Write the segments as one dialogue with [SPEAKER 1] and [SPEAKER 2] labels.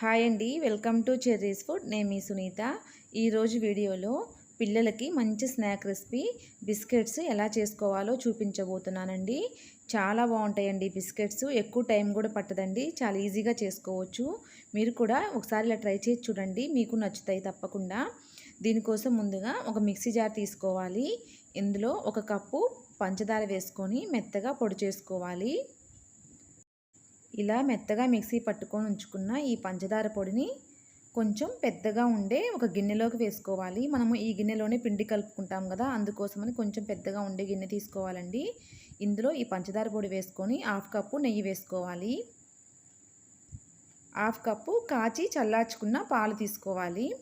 [SPEAKER 1] Hi అండి welcome to cherries food. నేను మీ సునీత. ఈరోజు వీడియోలో పిల్లలకి మంచి స్నాక్ రెసిపీ బిస్కెట్స్ ఎలా చేసుకోవాలో చూపించబోతున్నానండి. చాలా బాగుంటాయండి బిస్కెట్స్. ఎక్కువ టైం కూడా పట్టదండి. చాలా ఈజీగా చేసుకోవచ్చు. మీరు కూడా ఒకసారి ఇలా ట్రై చేసి చూడండి. మీకు నచ్చుతాయి తప్పకుండా. దీనికోసం ముందుగా ఒక మిక్సీ జార్ తీసుకోవాలి. ఇందులో ఒక కప్పు పంచదార వేసుకొని మెత్తగా పొడి చేసుకోవాలి. ఇలా మెత్తగా మిక్సీ పట్టుకొని ఉంచుకున్న ఈ పంచదార పొడిని కొంచెం పెద్దగా ఉండే ఒక గిన్నెలోకి వేసుకోవాలి. మనము ఈ గిన్నెలోనే పిండి కలుపుకుంటాం కదా అందుకోసమని కొంచెం పెద్దగా ఉండే గిన్నె తీసుకోవాలండి. ఇందులో ఈ పంచదార పొడి వేసుకొని హాఫ్ కప్పు నెయ్యి వేసుకోవాలి. హాఫ్ కప్పు కాచి చల్లార్చుకున్న పాలు తీసుకోవాలి.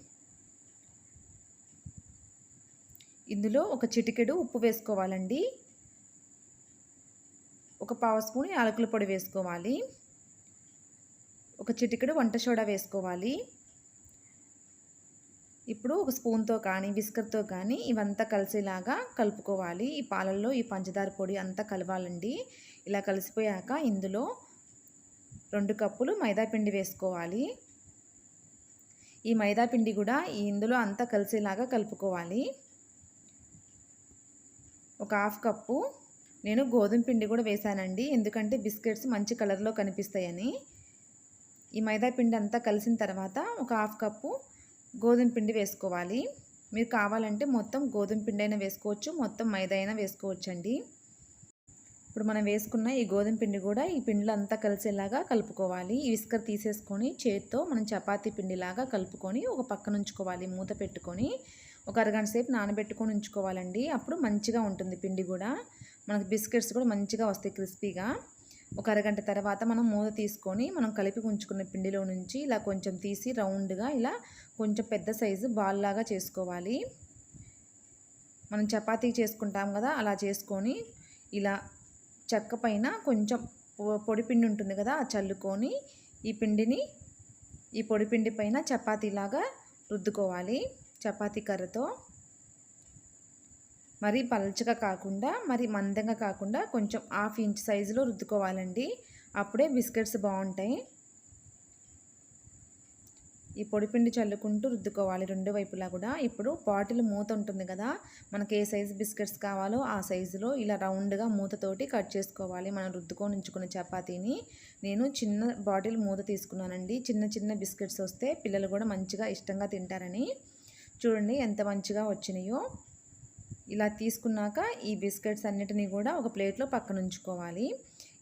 [SPEAKER 1] ఇందులో ఒక చిటికెడు ఉప్పు వేసుకోవాలండి. ఒక పావు స్పూన్ యాలకుల పొడి వేసుకోవాలి. ఒక చిటికెడు వంట సోడా వేసుకోవాలి. ఇప్పుడు ఒక స్పూన్తో కానీ విస్కర్తో కానీ ఇవంతా కలిసేలాగా కలుపుకోవాలి. ఈ పాలల్లో ఈ పంచదార పొడి అంతా కలవాలండి. ఇలా కలిసిపోయాక ఇందులో రెండు కప్పులు మైదాపిండి వేసుకోవాలి. ఈ మైదాపిండి కూడా ఇందులో అంతా కలిసేలాగా కలుపుకోవాలి. ఒక హాఫ్ కప్పు నేను గోధుమ పిండి కూడా వేసానండి ఎందుకంటే బిస్కెట్స్ మంచి కలర్లో కనిపిస్తాయని. ఈ మైదా పిండి అంతా కలిసిన తర్వాత ఒక హాఫ్ కప్పు గోధుమ పిండి వేసుకోవాలి. మీరు కావాలంటే మొత్తం గోధుమ పిండి అయినా వేసుకోవచ్చు మొత్తం మైదా అయినా వేసుకోవచ్చండి. ఇప్పుడు మనం వేసుకున్న ఈ గోధుమ పిండి కూడా ఈ పిండిలో అంతా కలిసేలాగా కలుపుకోవాలి. ఈ విస్కర్ తీసేసుకొని చేతితో మనం చపాతీ పిండిలాగా కలుపుకొని ఒక పక్కన ఉంచుకోవాలి మూత పెట్టుకొని. ఒక అరగంట సేపు నానబెట్టుకొని ఉంచుకోవాలండి. అప్పుడు మంచిగా ఉంటుంది పిండి కూడా. మనకు బిస్కెట్స్ కూడా మంచిగా వస్తాయి క్రిస్పీగా. ఒక అరగంట తర్వాత మనం మూత తీసుకొని మనం కలిపి ఉంచుకున్న పిండిలో నుంచి ఇలా కొంచెం తీసి రౌండ్గా ఇలా కొంచెం పెద్ద సైజు బాల్ లాగా చేసుకోవాలి. మనం చపాతీ చేసుకుంటాం కదా అలా చేసుకొని ఇలా చెక్క పైన కొంచెం పొడి పిండి ఉంటుంది కదా ఆ చల్లుకొని ఈ పిండిని ఈ పొడి పిండి పైన చపాతీలాగా రుద్దుకోవాలి. చపాతీ కర్రతో మరి పల్చగా కాకుండా మరి మందంగా కాకుండా కొంచెం హాఫ్ ఇంచ్ సైజులో రుద్దుకోవాలండి. అప్పుడే బిస్కెట్స్ బాగుంటాయి. ఈ పొడిపిండి చల్లుకుంటూ రుద్దుకోవాలి రెండు వైపులా కూడా. ఇప్పుడు బాటిల్ మూత ఉంటుంది కదా మనకి ఏ సైజు బిస్కెట్స్ కావాలో ఆ సైజులో ఇలా రౌండ్గా మూతతోటి కట్ చేసుకోవాలి. మనం రుద్దుకొని ఉంచుకున్న చపాతీని. నేను చిన్న బాటిల్ మూత తీసుకున్నానండి. చిన్న చిన్న బిస్కెట్స్ వస్తే పిల్లలు కూడా మంచిగా ఇష్టంగా తింటారని. చూడండి ఎంత మంచిగా వచ్చినాయో. ఇలా తీసుకున్నాక ఈ బిస్కెట్స్ అన్నిటినీ కూడా ఒక ప్లేట్లో పక్కన ఉంచుకోవాలి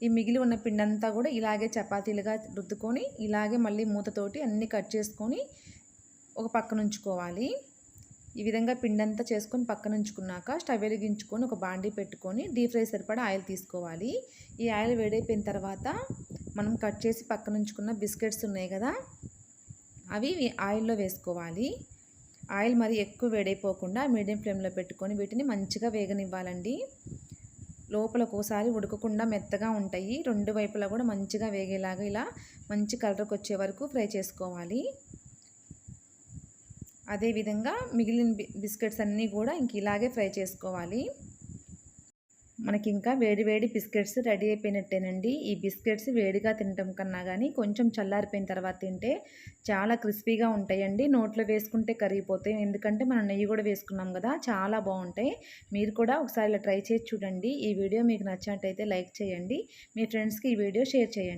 [SPEAKER 1] ఈ మిగిలి ఉన్న పిండి అంతా కూడా ఇలాగే చపాతీలుగా రుద్దుకొని ఇలాగే మళ్ళీ మూతతోటి అన్నీ కట్ చేసుకొని ఒక పక్కన ఉంచుకోవాలి ఈ విధంగా పిండి అంతా చేసుకొని పక్కన ఉంచుకున్నాక స్టవ్ వెలిగించుకొని ఒక బాండీ పెట్టుకొని డీప్ ఫ్రై సరిపడా ఆయిల్ తీసుకోవాలి. ఈ ఆయిల్ వేడైపోయిన తర్వాత మనం కట్ చేసి పక్కన ఉంచుకున్న బిస్కెట్స్ ఉన్నాయి కదా అవి ఆయిల్లో వేసుకోవాలి. ఆయిల్ మరి ఎక్కువ వేడైపోకుండా మీడియం ఫ్లేమ్లో పెట్టుకొని వీటిని మంచిగా వేగనివ్వాలండి. లోపల ఒకసారి ఉడకకుండా మెత్తగా ఉంటాయి. రెండు వైపులా కూడా మంచిగా వేగేలాగా ఇలా మంచి కలర్కి వచ్చే వరకు ఫ్రై చేసుకోవాలి. అదేవిధంగా మిగిలిన బిస్కెట్స్ అన్నీ కూడా ఇంక ఇలాగే ఫ్రై చేసుకోవాలి. మనకి ఇంకా వేడి వేడి బిస్కెట్స్ రెడీ అయిపోయినట్టేనండి. ఈ బిస్కెట్స్ వేడిగా తినటం కన్నా కానీ కొంచెం చల్లారిపోయిన తర్వాత తింటే చాలా క్రిస్పీగా ఉంటాయండి. నోట్లో వేసుకుంటే కరిగిపోతాయి. ఎందుకంటే మనం నెయ్యి కూడా వేసుకున్నాం కదా చాలా బాగుంటాయి. మీరు కూడా ఒకసారి ఇలా ట్రై చేసి చూడండి. ఈ వీడియో మీకు నచ్చినట్టయితే లైక్ చేయండి. మీ ఫ్రెండ్స్కి ఈ వీడియో షేర్ చేయండి.